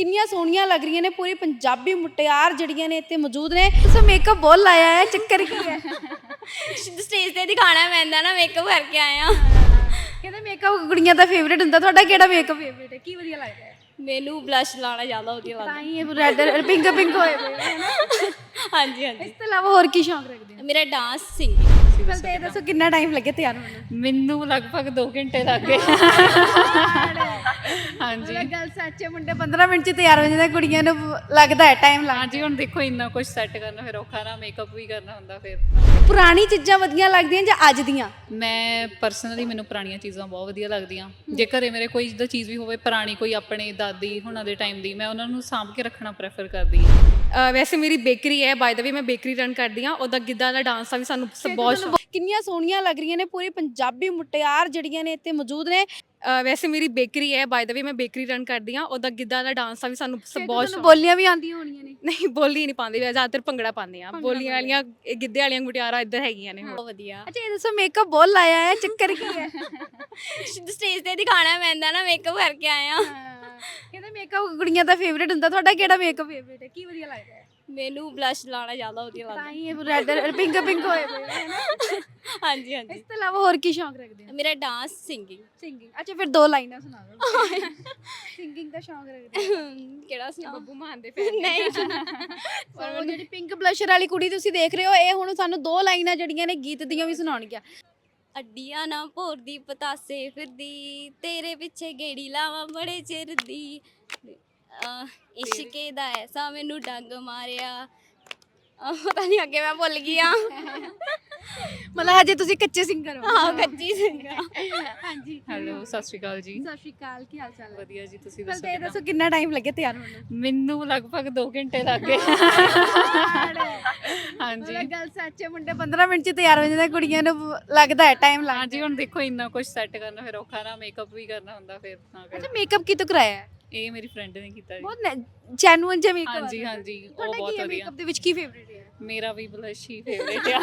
ਕਿੰਨੀਆਂ ਸੋਹਣੀਆਂ ਲੱਗ ਰਹੀਆਂ ਨੇ ਪੂਰੀ ਪੰਜਾਬੀ ਮੁਟਿਆਰ ਜਿਹੜੀਆਂ ਨੇ ਇੱਥੇ ਮੌਜੂਦ ਨੇ। ਤੁਸੀਂ ਮੇਕਅਪ ਬਹੁਤ ਲਾਇਆ ਹੈ ਚੱਕਰ ਕੀ ਹੈ? ਸਟੇਜ ਤੇ ਦਿਖਾਣਾ ਪੈਂਦਾ ਨਾ ਮੇਕਅਪ ਕਰਕੇ ਆਇਆ। ਕਹਿੰਦੇ ਮੇਕਅਪ ਕੁੜੀਆਂ ਦਾ ਫੇਵਰੇਟ ਹੁੰਦਾ ਤੁਹਾਡਾ ਕਿਹੜਾ ਮੇਕਅਪ ਫੇਵਰੇਟ ਹੈ? ਕੀ ਵਧੀਆ ਲੱਗਦਾ ਹੈ? ਮੈਨੂੰ ਬਲਸ਼ ਲਾਉਣਾ ਜ਼ਿਆਦਾ ਵਧੀਆ ਲੱਗਦਾ। ਤਾਂ ਹੀ ਇਹ ਰੈਡ ਪਿੰਕ ਪਿੰਕ ਹੋਏ ਪਏ ਹੈ ਨਾ ਹਾਂਜੀ ਹਾਂਜੀ। ਇਸ ਤੋਂ ਇਲਾਵਾ ਹੋਰ ਕੀ ਸ਼ੌਂਕ ਰੱਖਦੇ ਹੋ? ਮੇਰਾ ਡਾਂਸ ਸਿੰਗਿੰਗ ਪਹਿਲਾਂ ਤਾਂ ਦੱਸੋ ਕਿੰਨਾ ਟਾਈਮ ਲੱਗੇ ਤਿਆਰ ਹੋਣ ਨੂੰ? ਮੈਨੂੰ ਲਗਭਗ 2 ਘੰਟੇ ਲੱਗ ਗਏ। ਹਾਂਜੀ। ਮਤਲਬ ਗੱਲ ਸੱਚ ਹੈ ਮੁੰਡੇ 15 ਮਿੰਟ ਚ ਤਿਆਰ ਹੋ ਜਾਂਦੇ ਕੁੜੀਆਂ ਨੂੰ ਲੱਗਦਾ ਹੈ ਟਾਈਮ ਲੱਗਦਾ ਹਾਂਜੀ ਹੁਣ ਦੇਖੋ ਇੰਨਾ ਕੁਝ ਸੈੱਟ ਕਰਨਾ ਫਿਰ ਔਖਾ ਨਾ ਮੇਕਅਪ ਵੀ ਕਰਨਾ ਹੁੰਦਾ ਫਿਰ। ਪੁਰਾਣੀ ਚੀਜ਼ਾਂ ਵਧੀਆ ਲੱਗਦੀਆਂ ਜਾਂ ਅੱਜ ਦੀਆਂ? ਮੈਂ ਪਰਸਨਲੀ ਮੈਨੂੰ ਪੁਰਾਣੀਆਂ ਚੀਜ਼ਾਂ ਬਹੁਤ ਵਧੀਆ ਲੱਗਦੀਆਂ। ਜੇ ਘਰੇ ਮੇਰੇ ਕੋਈ ਜਿੱਦਾਂ ਚੀਜ਼ ਵੀ ਹੋਵੇ ਪੁਰਾਣੀ ਕੋਈ ਆਪਣੇ ਦਾਦੀ ਹੁਣਾਂ ਦੇ ਟਾਈਮ ਦੀ ਮੈਂ ਉਹਨਾਂ ਨੂੰ ਸਾਂਭ ਕੇ ਰੱਖਣਾ ਪ੍ਰੈਫਰ ਕਰਦੀ ਹਾਂ। ਵੈਸੇ ਮੇਰੀ ਬੇਕਰੀ ਹੈ ਬਾਏ ਦਾ ਵੇ ਮੈਂ ਬੇਕਰੀ ਰਨ ਕਰਦੀ ਹਾਂ ਉਹਦਾ ਗਿੱਧਾ ਦਾ ਡਾਂਸ ਦਾ ਵੀ ਸਾਨੂੰ ਸ- ਬਹੁਤ ਸ਼ੌਕ ਕਿੰਨੀਆਂ ਸੋਹਣੀਆਂ ਲੱਗ ਰਹੀਆਂ ਨੇ ਪੂਰੀ ਪੰਜਾਬੀ ਮੁਟਿਆਰ ਜਿਹੜੀਆਂ ਨੇ ਇੱਥੇ ਮੌਜੂਦ ਨੇ। ਅ, ਵੈਸੇ ਮੇਰੀ ਬੇਕਰੀ ਹੈ ਬਾਏ ਦਾ ਵੇ ਮੈਂ ਬੇਕਰੀ ਰਨ ਕਰਦੀ ਹਾਂ ਉਹਦਾ ਗਿੱਧਾ ਦਾ ਡਾਂਸ ਦਾ ਵੀ ਸਾਨੂੰ ਸ- ਬਹੁਤ ਸ਼ੌਕ। ਬੋਲੀਆਂ ਵੀ ਆਉਂਦੀਆਂ ਹੋਣੀਆਂ ਨੇ। ਨਹੀਂ ਬੋਲੀ ਨਹੀਂ ਪਾਉਂਦੇ ਵੈਸੇ ਜ਼ਿਆਦਾਤਰ ਭੰਗੜਾ ਪਾਉਂਦੇ ਆ ਬੋਲੀਆਂ ਵਾਲੀਆਂ ਇਹ ਗਿੱਧੇ ਵਾਲੀਆਂ ਮੁਟਿਆਰਾਂ ਇੱਧਰ ਹੈਗੀਆਂ ਨੇ ਬਹੁਤ ਵਧੀਆ। ਅੱਛਾ ਇਹ ਦੱਸੋ ਮੇਕਅਪ ਬਹੁਤ ਲਾਇਆ ਹੈ ਚੱਕਰ ਕੀ ਹੈ? ਸਟੇਜ ਤੇ ਦਿਖਾਣਾ ਪੈਂਦਾ ਨਾ ਮੇਕਅਪ ਕਰਕੇ ਆਇਆ ਕਹਿੰਦੇ ਮੇਕਅਪ ਕੁੜੀਆਂ ਦਾ ਫੇਵਰੇਟ ਹੁੰਦਾ ਤੁਹਾਡਾ ਕਿਹੜਾ ਮੇਕਅਪ ਫੇਵਰੇਟ ਹੈ? ਕੀ ਵਧੀਆ ਲੱਗਦਾ ਹੈ? ਮੈਨੂੰ ਬਲਸ਼ ਲਾਉਣਾ ਜ਼ਿਆਦਾ ਵਧੀਆ ਤਾਂ ਲੱਗਦਾ ਹੀ ਇਹ ਰੈਡ ਪਿੰਕ ਪਿੰਕ ਹੋਏ ਪਏ ਹੈ ਨਾ ਹਾਂਜੀ ਹਾਂਜੀ। ਇਸ ਤੋਂ ਇਲਾਵਾ ਹੋਰ ਕੀ ਸ਼ੌਂਕ ਰੱਖਦੇ ਹੋ? ਮੇਰਾ ਡਾਂਸ ਸਿੰਗਿੰਗ ਸਿੰਗਿੰਗ ਅੱਛਾ ਫਿਰ ਦੋ ਲਾਈਨਾਂ ਸੁਣਾ ਦਿਓ। ਸਿੰਗਿੰਗ ਦਾ ਸ਼ੌਂਕ ਰੱਖਦੇ ਹੋ? ਕਿਹੜਾ ਸੀ ਬੱਬੂ ਮਾਨ ਦੇ ਨਹੀਂ। ਸੋ ਜਿਹੜੀ ਪਿੰਕ ਬਲਸ਼ਰ ਵਾਲੀ ਕੁੜੀ ਤੁਸੀਂ ਦੇਖ ਰਹੇ ਹੋ ਇਹ ਹੁਣ ਸਾਨੂੰ ਦੋ ਲਾਈਨਾਂ ਜਿਹੜੀਆਂ ਨੇ ਗੀਤ ਦੀਆਂ ਵੀ ਸੁਣਾਉਣਗੀਆਂ। ਅੱਡੀਆਂ ਨਾ ਭੋਰਦੀ ਪਤਾਸੇ ਫਿਰਦੀ ਤੇਰੇ ਪਿੱਛੇ ਗੇੜੀ ਲਾਵਾਂ ਬੜੇ ਚਿਰ ਦੀ। ਅਹ, ਇਸ਼ਕੇ ਦਾ ਐਸਾ ਮੈਨੂੰ ਡੰਗ ਮਾਰਿਆ। ਅਹ, ਪਤਾ ਨਹੀਂ ਅੱਗੇ ਮੈਂ ਭੁੱਲ ਗਈ ਆ। ਮਤਲਬ ਹਜੇ ਤੁਸੀਂ ਕੱਚੇ ਸਿੰਗਰ ਹੋ। ਆਹ ਕੱਚੀ ਸਿੰਗਾ ਹਾਂਜੀ। ਹੈਲੋ ਸਤਿ ਸ਼੍ਰੀ ਅਕਾਲ ਜੀ। ਸਤਿ ਸ਼੍ਰੀ ਅਕਾਲ ਕੀ ਹਾਲ ਚਾਲ ਹੈ? ਵਧੀਆ ਜੀ ਤੁਸੀਂ ਦੱਸੋ ਤਾਂ ਕਿੱਦਾਂ? ਦੱਸੋ ਕਿੰਨਾ ਟਾਈਮ ਲੱਗੇ ਤਿਆਰ ਹੋਣ ਨੂੰ? ਮੈਨੂੰ ਲਗਭਗ 2 ਘੰਟੇ ਲੱਗ ਗਏ। ਹਾਂਜੀ। ਮਤਲਬ ਗੱਲ ਸੱਚ ਹੈ ਮੁੰਡੇ 15 ਮਿੰਟ ਚ ਤਿਆਰ ਹੋ ਜਾਂਦੇ ਕੁੜੀਆਂ ਨੂੰ ਲੱਗਦਾ ਹੈ ਟਾਈਮ ਲੱਗਦਾ ਹਾਂਜੀ ਹੁਣ ਦੇਖੋ ਇੰਨਾ ਕੁਝ ਸੈੱਟ ਕਰਨਾ ਫਿਰ ਔਖਾ ਨਾ ਮੇਕਅਪ ਵੀ ਕਰਨਾ ਹੁੰਦਾ ਫਿਰ ਤਾਂ ਅੱਛਾ ਮੇਕਅਪ ਕਿਤੋਂ ਕਰਾਇਆ ਹੈ? ਇਹ ਮੇਰੀ ਫਰੈਂਡ ਨੇ ਕੀਤਾ ਜੀ ਬਹੁਤ ਜੈਨੂਇਨ ਜਿਹਾ ਮੇਕਅਪ ਹਾਂਜੀ ਹਾਂਜੀ ਉਹ ਬਹੁਤ ਵਧੀਆ। ਮੇਕਅਪ ਦੇ ਵਿੱਚ ਕੀ ਫੇਵਰੇਟ ਹੈ? ਮੇਰਾ ਵੀ ਬਲਸ਼ ਹੀ ਫੇਵਰੇਟ ਆ।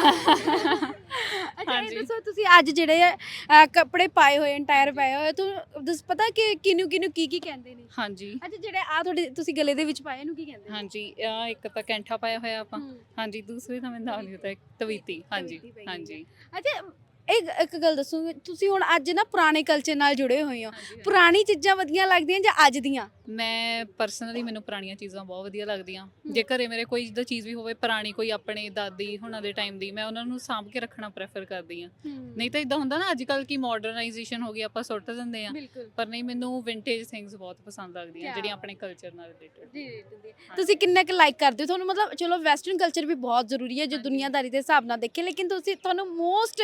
ਅੱਛਾ ਇਹ। ਦੱਸੋ ਤੁਸੀਂ ਅੱਜ ਜਿਹੜੇ ਅਹ, ਕੱਪੜੇ ਪਾਏ ਹੋਏ ਐਂਟਾਇਰ ਪਾਏ ਹੋਏ ਤੁਹਾਨੂੰ ਦੱਸ ਪਤਾ ਕਿ ਕਿਨੂੰ ਕਿਨੂੰ ਕੀ ਕੀ ਕਹਿੰਦੇ ਨੇ? ਹਾਂਜੀ। ਅੱਛਾ ਜਿਹੜੇ ਆ ਤੁਹਾਡੇ ਤੁਸੀਂ ਗਲੇ ਦੇ ਵਿੱਚ ਪਾਏ ਇਹਨੂੰ ਕੀ ਕਹਿੰਦੇ ਨੇ? ਹਾਂਜੀ ਆ ਇੱਕ ਤਾਂ ਕੈਂਠਾ ਪਾਇਆ ਹੋਇਆ ਆਪਾਂ। ਹਾਂਜੀ ਦੂਸਰੇ ਤਾਂ ਮੈਨੂੰ ਨਾਮ ਨਹੀਂ ਪਤਾ ਇੱਕ ਤਵੀਤੀ। ਹਾਂਜੀ ਤਵੀਤੀ ਪਾਈ ਹਾਂਜੀ। ਅੱਛਾ ਇੱਕ ਇੱਕ ਗੱਲ ਦੱਸੋ ਤੁਸੀਂ ਹੁਣ ਅੱਜ ਨਾ ਪੁਰਾਣੇ ਕਲਚਰ ਨਾਲ ਜੁੜੇ ਹੋਏ ਹੋ। ਪੁਰਾਣੀ ਚੀਜ਼ਾਂ ਵਧੀਆ ਲੱਗਦੀਆਂ ਜਾਂ ਅੱਜ ਦੀਆਂ? ਮੈਂ ਪਰਸਨਲੀ ਮੈਨੂੰ ਪੁਰਾਣੀਆਂ ਚੀਜ਼ਾਂ ਬਹੁਤ ਵਧੀਆ ਲੱਗਦੀਆਂ। ਜੇ ਘਰੇ ਮੇਰੇ ਕੋਈ ਜਿੱਦਾਂ ਚੀਜ਼ ਵੀ ਹੋਵੇ ਪੁਰਾਣੀ ਕੋਈ ਆਪਣੇ ਦਾਦੀ ਹੁਣਾਂ ਦੇ ਟਾਈਮ ਦੀ ਮੈਂ ਉਹਨਾਂ ਨੂੰ ਸਾਂਭ ਕੇ ਰੱਖਣਾ ਪ੍ਰੈਫਰ ਕਰਦੀ ਹਾਂ। ਨਹੀਂ ਤਾਂ ਇਦਾਂ ਹੁੰਦਾ ਨਾ ਅੱਜ ਕੱਲ ਕੀ ਮਾਡਰਨਾਈਜੇਸ਼ਨ ਹੋ ਗਈ ਆਪਾਂ ਸੁੱਟ ਦਿੰਦੇ ਆ ਪਰ ਨਹੀਂ ਮੈਨੂੰ ਵਿੰਟੇਜ ਥਿੰਗਸ ਬਹੁਤ ਪਸੰਦ ਲੱਗਦੀਆਂ ਜਿਹੜੀਆਂ ਆਪਣੇ ਕਲਚਰ ਨਾਲ ਰਿਲੇਟਡ ਜੀ ਤੁਸੀਂ ਕਿੰਨਾ ਕੁ ਲਾਈਕ ਕਰਦੇ ਹੋ? ਤੁਹਾਨੂੰ ਮਤਲਬ ਚਲੋ ਵੈਸਟਰਨ ਕਲਚਰ ਵੀ ਬਹੁਤ ਜ਼ਰੂਰੀ ਹੈ ਜੇ ਦੁਨੀਆਦਾਰੀ ਦੇ ਹਿਸਾਬ ਨਾਲ ਦੇਖੇ ਲੇਕਿਨ ਤੁਸੀਂ ਤੁਹਾਨੂੰ ਮੋਸਟ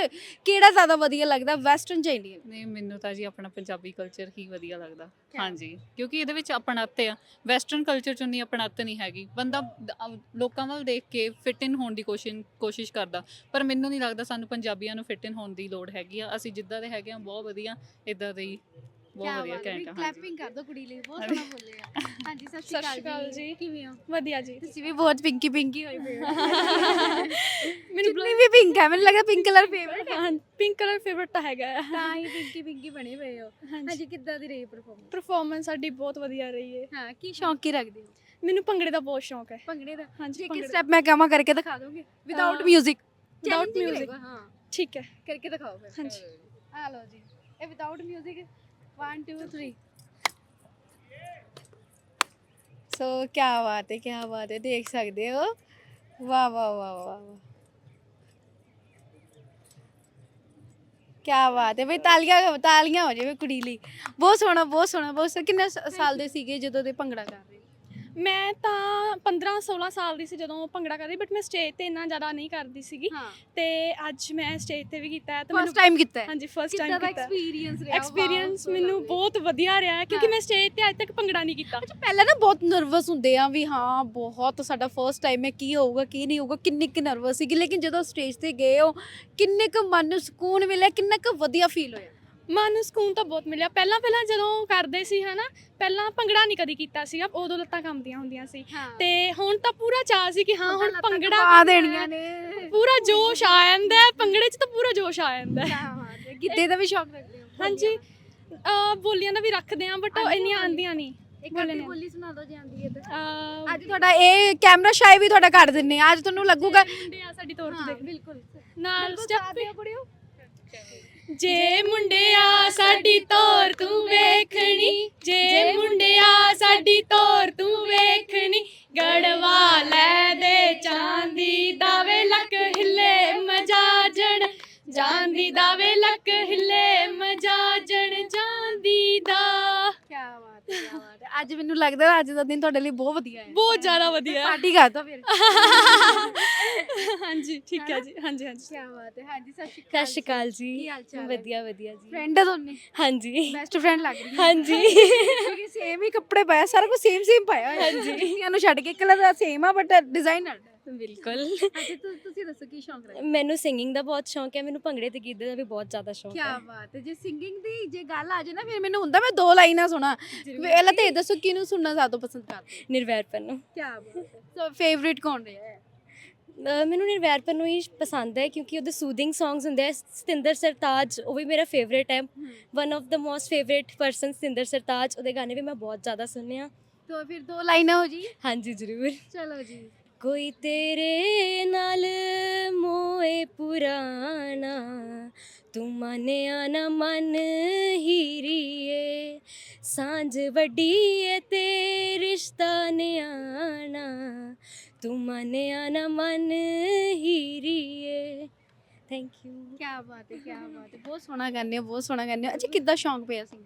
ਕਿਹੜਾ ਜ਼ਿਆਦਾ ਵਧੀਆ ਲੱਗਦਾ ਵੈਸਟਰਨ ਜਾਂ ਇੰਡੀਅਨ ਨਹੀਂ ਮੈਨੂੰ ਤਾਂ ਜੀ ਆਪਣਾ ਪੰਜਾਬੀ ਕਲਚਰ ਹੀ ਵਧੀਆ ਲੱਗਦਾ। ਹਾਂਜੀ ਕਿਉਂਕਿ ਇਹਦੇ ਵਿੱਚ ਆਪਣਤ ਆ। ਵੈਸਟਰਨ ਕਲਚਰ ਚ ਉਨੀ ਆਪਣਤ ਨਹੀਂ ਹੈਗੀ। ਬੰਦਾ ਦ- ਅਹ ਲੋਕਾਂ ਵੱਲ ਦੇਖ ਕੇ ਫਿਟ ਇਨ ਹੋਣ ਦੀ ਕੋਸ਼ਿਸ਼ ਕੋਸ਼ਿਸ਼ ਕਰਦਾ। ਪਰ ਮੈਨੂੰ ਨਹੀਂ ਲੱਗਦਾ ਸਾਨੂੰ ਪੰਜਾਬੀਆਂ ਨੂੰ ਫਿਟ ਇਨ ਹੋਣ ਦੀ ਲੋੜ ਹੈਗੀ ਆ। ਅਸੀਂ ਜਿੱਦਾਂ ਦੇ ਹੈਗੇ ਆ ਬਹੁਤ ਵਧੀਆ। ਇਦਾਂ ਦੇ ਹੀ ਬਹੁਤ ਵਧੀਆ ਆ, ਹਾਂਜੀ। ਕਲੈਪਿੰਗ ਕਰ ਦੋ ਕੁੜੀ ਲਈ ਬਹੁਤ ਸੋਹਣਾ ਬੋਲੇ ਆ ਹਾਂਜੀ ਸਤਿ ਸਤਿ ਸ਼੍ਰੀ ਅਕਾਲ ਜੀ। ਕਿਵੇਂ ਹੋ ਵਧੀਆ ਜੀ ਤੁਸੀਂ ਵੀ ਬਹੁਤ ਪਿੰਕੀ ਪਿੰਕੀ ਹੋਏ ਪਏ ਹੋ ਮੈਨੂੰ ਚੁੰਨੀ ਵੀ ਪਿੰਕ ਹੈ ਮੈਨੂੰ ਲੱਗਾ ਪਿੰਕ ਕਲਰ ਫੇਵਰਟ ਹੈ ਹਾਂ ਪਿੰਕ ਕਲਰ ਫੇਵਰਟ ਤਾਂ ਹੈਗਾ ਹੈ ਤਾਂ ਹੀ ਪਿੰਕੀ ਪਿੰਕੀ ਬਣੇ ਪਏ ਹੋ ਹਾਂਜੀ ਹਾਂਜੀ ਕਿੱਦਾਂ ਦੀ ਰਹੀ ਪਰਫਾਰਮੈਂਸ ਪਰਫਾਰਮੈਂਸ ਸਾਡੀ ਬਹੁਤ ਵਧੀਆ ਰਹੀ ਹੈ ਹਾਂ ਕੀ ਸ਼ੌਂਕ ਕੀ ਰੱਖਦੇ ਹੋ ਮੈਨੂੰ ਭੰਗੜੇ ਦਾ ਬਹੁਤ ਸ਼ੌਕ ਹੈ ਭੰਗੜੇ ਦਾ ਹਾਂਜੀ ਇੱਕ ਭੰਗੜੇ ਸਟੈਪ ਮੈਂ ਕਹਾਂ ਕਰਕੇ ਦਿਖਾ ਦੋਗੇ ਵਿਦਆਊਟ ਹਾਂ। 뮤직 Without music। ਹਾਂ ਠੀਕ ਹੈ ਕਰਕੇ ਦਿਖਾਓ ਫਿਰ ਹਾਂਜੀ ਆ ਲਓ ਜੀ ਇਹ ਵਿਦਆਊਟ 뮤직 1 2 3 ਸੋ ਕੀ ਬਾਤ ਹੈ ਕੀ ਬਾਤ ਹੈ ਦੇਖ ਸਕਦੇ ਹੋ ਵਾਹ ਵਾਹ ਵਾਹ ਵਾਹ ਵਾਹ ਕੀ ਬਾਤ ਹੈ ਬਈ ਤਾਲੀਆਂ ਤਾਲੀਆਂ ਹੋ ਜਾਵੇ ਕੁੜੀ ਲਈ ਬਹੁਤ ਸੋਹਣਾ ਬਹੁਤ ਸੋਹਣਾ ਬਹੁਤ ਸੋਹਣਾ ਕਿੰਨੇ ਸ- ਸਾਲ ਦੇ ਸੀਗੇ ਜਦੋਂ ਦੇ ਭੰਗੜਾ ਕਰ ਰਹੇ ਮੈਂ ਤਾਂ 15 16 ਸਾਲ ਦੀ ਸੀ ਜਦੋਂ ਭੰਗੜਾ ਕਰਦੀ ਬਟ ਮੈਂ ਸਟੇਜ ਤੇ ਇੰਨਾ ਜ਼ਿਆਦਾ ਨਹੀਂ ਕਰਦੀ ਸੀਗੀ। ਹਾਂ। ਤੇ ਅੱਜ ਮੈਂ ਸਟੇਜ ਤੇ ਵੀ ਕੀਤਾ ਹੈ ਤੇ ਫਸਟ ਟਾਈਮ ਕੀਤਾ ਹੈ? ਹਾਂਜੀ ਫਸਟ ਕਿੱਦਾਂ ਟਾਈਮ ਦਾ ਕੀਤਾ ਐਕਸਪੀਰੀਅੰਸ ਰਿਹਾ? ਐਕਸਪੀਰੀਅੰਸ ਮੈਨੂੰ ਬਹੁਤ ਵਧੀਆ ਰਿਹਾ ਹੈ ਕਿਉਂਕਿ ਹਾਂ। ਮੈਂ ਸਟੇਜ ਤੇ ਅੱਜ ਤੱਕ ਭੰਗੜਾ ਨਹੀਂ ਕੀਤਾ। ਅੱਛਾ ਪਹਿਲਾਂ ਨਾ ਬਹੁਤ ਨਰਵਸ ਹੁੰਦੇ ਆ ਵੀ ਹਾਂ ਬਹੁਤ ਸਾਡਾ ਫਰਸਟ ਟਾਈਮ ਹੈ ਕੀ ਹੋਊਗਾ ਕੀ ਨਹੀਂ ਹੋਊਗਾ ਕਿੰਨੇ ਕੁ ਨਰਵਸ ਸੀਗੀ ਲੇਕਿਨ ਜਦੋਂ ਸਟੇਜ ਤੇ ਗਏ ਹੋ ਕਿੰਨੇ ਕੁ ਮਨ ਨੂੰ ਸਕੂਨ ਮਿਲਿਆ ਕਿੰਨਾ ਕੁ ਵਧੀਆ ਫੀਲ ਹੋਇਆ? ਮਨ ਨੂੰ ਸਕੂਨ ਤਾਂ ਬਹੁਤ ਮਿਲਿਆ। ਪਹਿਲਾਂ ਪਹਿਲਾਂ ਜਦੋਂ ਕਰਦੇ ਸੀ ਹਨਾ ਪਹਿਲਾਂ ਭੰਗੜਾ ਨਹੀਂ ਕਦੀ ਕੀਤਾ ਸੀਗਾ ਉਦੋਂ ਲੱਤਾਂ ਕੰਬਦੀਆਂ ਹੁੰਦੀਆਂ ਸੀ। ਤੇ ਹੁਣ ਤਾਂ ਪੂਰਾ ਚਾਅ ਸੀ ਕਿ ਹਾਂ ਹੁਣ ਭੰਗੜਾ ਪਾ ਦੇਣੀਆਂ। ਨੇ। ਪੂਰਾ ਜੋਸ਼ ਆ ਜਾਂਦਾ ਹੈ ਭੰਗੜੇ 'ਚ ਤਾਂ ਪੂਰਾ ਜੋਸ਼ ਆ ਜਾਂਦਾ ਹੈ। ਗਿੱਧੇ ਦਾ ਵੀ ਸ਼ੌਕ ਰੱਖਦੇ ਹੋ? ਹਾਂਜੀ। ਅਹ ਬੋਲੀਆਂ ਦਾ ਵੀ ਰੱਖਦੇ ਆ ਬਟ ਇੰਨੀਆਂ? ਆਂਦੀਆਂ ਨਹੀਂ। ਇੱਕ ਬੋਲੇ ਅੱਧੀ ਬੋਲੀ ਸੁਣਾ ਦਿਓ ਜੇ ਆਂਦੀ ਹੈ ਤਾਂ। ਅਹ, ਅੱਜ ਤੁਹਾਡਾ ਇਹ ਕੈਮਰਾ ਸ਼ਾਈ ਵੀ ਤੁਹਾਡਾ ਕਰ ਦਿੰਨੇ ਆ। ਅੱਜ ਤੁਹਾਨੂੰ ਲੱਗੂਗਾ ਸਾਡੀ ਤੌਰ ਤੇ ਬਿਲਕੁਲ। ਨਾਲ ਸਟੈਪ। ਕੁੜੀਓ। ਜੇ ਮੁੰਡਿਆ ਸਾਡੀ ਤੋਰ ਤੂੰ ਵੇਖਣੀ, ਜੇ ਮੁੰਡਿਆ ਸਾਡੀ ਤੋਰ ਤੂੰ ਵੇਖਣੀ, ਗੜਵਾ ਲੈ ਦੇ ਚਾਂਦੀ ਦਾਵੇ ਲੱਕ ਹਿੱਲੇ ਮਜਾਜਣ ਜਾਂਦੀ ਦਾਵੇ ਲੱਕ ਹਿੱਲੇ ਮਜਾਜਣ। ਅੱਜ ਮੈਨੂੰ ਲੱਗਦਾ ਅੱਜ ਦਾ ਦਿਨ ਤੁਹਾਡੇ ਲਈ ਬਹੁਤ ਵਧੀਆ ਹੈ। ਬਹੁਤ ਜ਼ਿਆਦਾ ਵਧੀਆ। ਪਾਰਟੀ ਕਰ ਦੋ ਫਿਰ। ਹਾਂਜੀ ਠੀਕ ਹੈ ਜੀ। ਹਾਂਜੀ ਹਾਂਜੀ। ਕੀ ਬਾਤ ਹੈ। ਹਾਂਜੀ ਸਤਿ ਸ਼੍ਰੀ ਸਤਿ ਸ਼੍ਰੀ ਅਕਾਲ ਕੀ ਜੀ ਹਾਲ ਚਾਲ ਹੈ? ਵਧੀਆ ਵਧੀਆ ਜੀ। ਫਰੈਂਡ ਹੈ ਦੋਨੇ? ਹਾਂਜੀ। ਬੈਸਟ ਫਰੈਂਡ ਲੱਗ ਰਹੀ ਹੈ। ਹਾਂਜੀ। ਕਿਉਂਕਿ ਸੇਮ ਹੀ ਕੱਪੜੇ ਪਾਇਆ ਸਾਰਾ ਕੁਝ ਸੇਮ ਸੇਮ ਪਾਇਆ ਹੋਇਆ ਹਾਂਜੀ। ਜੁੱਤੀਆਂ ਨੂੰ ਛੱਡ ਕੇ ਕਲਰ ਦਾ ਸੇਮ ਆ ਬਟ ਡਿਜ਼ਾਈਨ ਅਲੱਗ ਹੈ ਬਿਲਕੁਲ। ਅੱਛਾ ਤੁਸੀਂ ਦੱਸੋ ਕੀ ਸ਼ੌਂਕ ਰੱਖਦੇ? ਮੈਨੂੰ ਸਿੰਗਿੰਗ ਦਾ ਬਹੁਤ ਸ਼ੌਂਕ ਹੈ ਮੈਨੂੰ ਭੰਗੜੇ ਤੇ ਗਿੱਧੇ ਦਾ ਵੀ ਬਹੁਤ ਜ਼ਿਆਦਾ ਸ਼ੌਂਕ ਕੀ ਬਾਤ ਹੈ ਜੇ ਸਿੰਗਿੰਗ ਦੀ ਜੇ ਗੱਲ ਆ ਜਾਏ ਨਾ ਫਿਰ ਮੈਨੂੰ ਹੁੰਦਾ ਮੈਂ ਦੋ ਲਾਈਨਾਂ ਸੁਣਾ। ਪਹਿਲਾਂ ਤੇ ਦੱਸੋ ਕਿਹਨੂੰ ਸੁਣਨਾ ਜ਼ਿਆਦਾ ਪਸੰਦ ਕਰਦੇ ਨਿਰਵੈਰਪਨ ਨੂੰ ਕੀ ਬਾਤ ਹੈ। ਸੋ ਫੇਵਰਿਟ ਕੌਣ ਰਿਹਾ ਹੈ ਮੈਨੂੰ ਨਿਰਵੈਰਪਨ ਨੂੰ ਹੀ ਪਸੰਦ ਹੈ ਕਿਉਂਕਿ ਉਹਦੇ ਸੂਦਿੰਗ ਸੌਂਗਸ ਹੁੰਦੇ ਆ ਸਤਿੰਦਰ ਸਰਤਾਜ ਉਹ ਵੀ ਮੇਰਾ ਫੇਵਰੇਟ ਹੈ। One of the most favourite person Satinder Sartaaj ਉਹਦੇ ਗਾਣੇ ਵੀ ਮੈਂ ਬਹੁਤ ਜ਼ਿਆਦਾ ਸੁਣਿਆ ਤਾਂ ਫਿਰ ਦੋ ਲਾਈਨਾਂ ਹੋ ਜੀ? ਹਾਂਜੀ ਜ਼ਰੂਰ। ਚਲੋ ਜੀ। ਕੋਈ ਤੇਰੇ ਨਾਲ ਮੋਏ ਪੁਰਾਣਾ, ਤੂੰ ਮੰਨਿਆ ਨਾ ਮਨ ਹੀਰੀਏ ਸਾਂਝ ਵੱਡੀ ਏ ਤੇ ਰਿਸ਼ਤਾ ਨਿਆਣਾ, ਤੂੰ ਮੰਨਿਆ ਨਾ ਮਨ ਹੀਰੀਏ ਥੈਂਕ ਯੂ ਕੀ ਬਾਤ ਹੈ ਕੀ ਬਾਤ ਹੈ। ਬਹੁਤ ਸੋਹਣਾ ਕਰਨੇ ਹੋ ਬਹੁਤ ਸੋਹਣਾ ਕਰਨੇ ਹੋ। ਅੱਛਾ ਕਿੱਦਾਂ ਸ਼ੌਂਕ ਪਿਆ ਸੀ?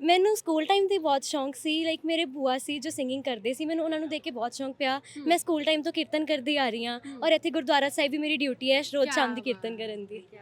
ਮੈਨੂੰ ਸਕੂਲ ਟਾਈਮ ਤੇ ਬਹੁਤ ਸ਼ੌਂਕ ਸੀ। ਲਾਈਕ ਮੇਰੇ ਬੂਆ ਸੀ ਜੋ ਸਿੰਗਿੰਗ ਕਰਦੇ ਸੀ। ਮੈਨੂੰ ਉਹਨਾਂ ਨੂੰ ਦੇਖ ਕੇ ਬਹੁਤ ਸ਼ੌਂਕ ਪਿਆ। ਮੈਂ ਸਕੂਲ ਟਾਈਮ ਤੋਂ ਕੀਰਤਨ ਕਰਦੀ ਆ ਰਹੀ ਹਾਂ। ਔਰ ਇੱਥੇ ਗੁਰਦੁਆਰਾ ਸਾਹਿਬ ਵੀ ਮੇਰੀ ਡਿਊਟੀ ਹੈ ਰੋਜ਼ ਸ਼ਾਮ ਦੀ ਕੀਰਤਨ ਕਰਨ ਦੀ। ਕੀ